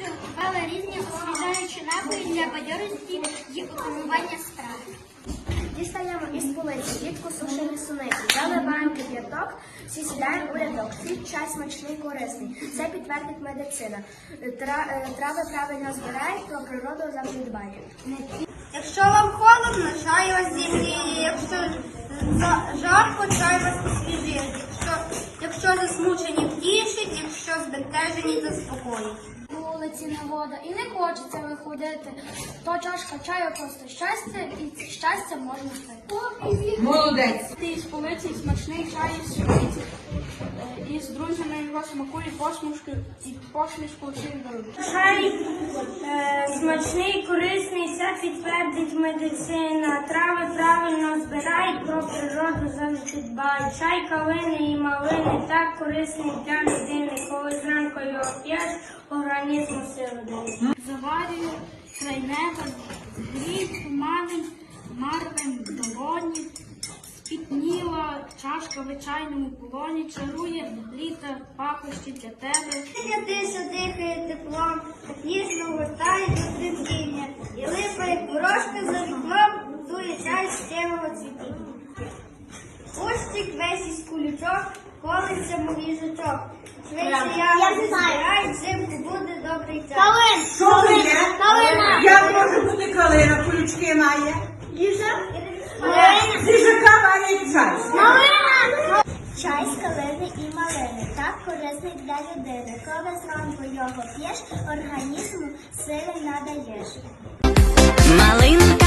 люди купили різні освіжаючі напої для бадьорості і опанування страху. Дістаємо із полиці рідко сушені суниці, заливаємо кип'яток, всі сідаємо у рядок. Хліб чай смачний, корисний. Це підтвердить медицина. Е, Трави правильно збирають, про природу завжди. Якщо вам холодно, чай вас зігріє, якщо жарко, чай вас освіжить, якщо, якщо засмучені втішить, якщо збентежені заспокоїть. Вулиці негода і не хочеться виходити, то чашка чаю просто щастя, і це щастя можна пити. Молодець. Із полиці смачний чай із суниці, із дружиною його смаку і посмішку, і посмішку всім дарують. Чай е, смачний, корисний, все підтвердить медицина. Трави правильно збирають, про природу завжди дбають. Чай калини і малини так корисний для людини. Коли зранку його п'єш, організму сили дає. Заварюю край неба, гріб, туманем, марвем долоні, спітніла чашка в чайному полоні, чарує літа пахощі для тебе. Дитися дихає теплом, ніжно гортає до тремтіння, і липає порошка за вікном, дує чай з темного цвітіння. Кущик весь із кулючок, колиться мов їжачок. Я збирають, взимку буде добрий час. Що це є? Як може бути калина? Колючки має. Їжака варять чай. Чай з калини і малини, так корисний для людини. Коли зранку його п'єш, організму сили надаєш. Малинка,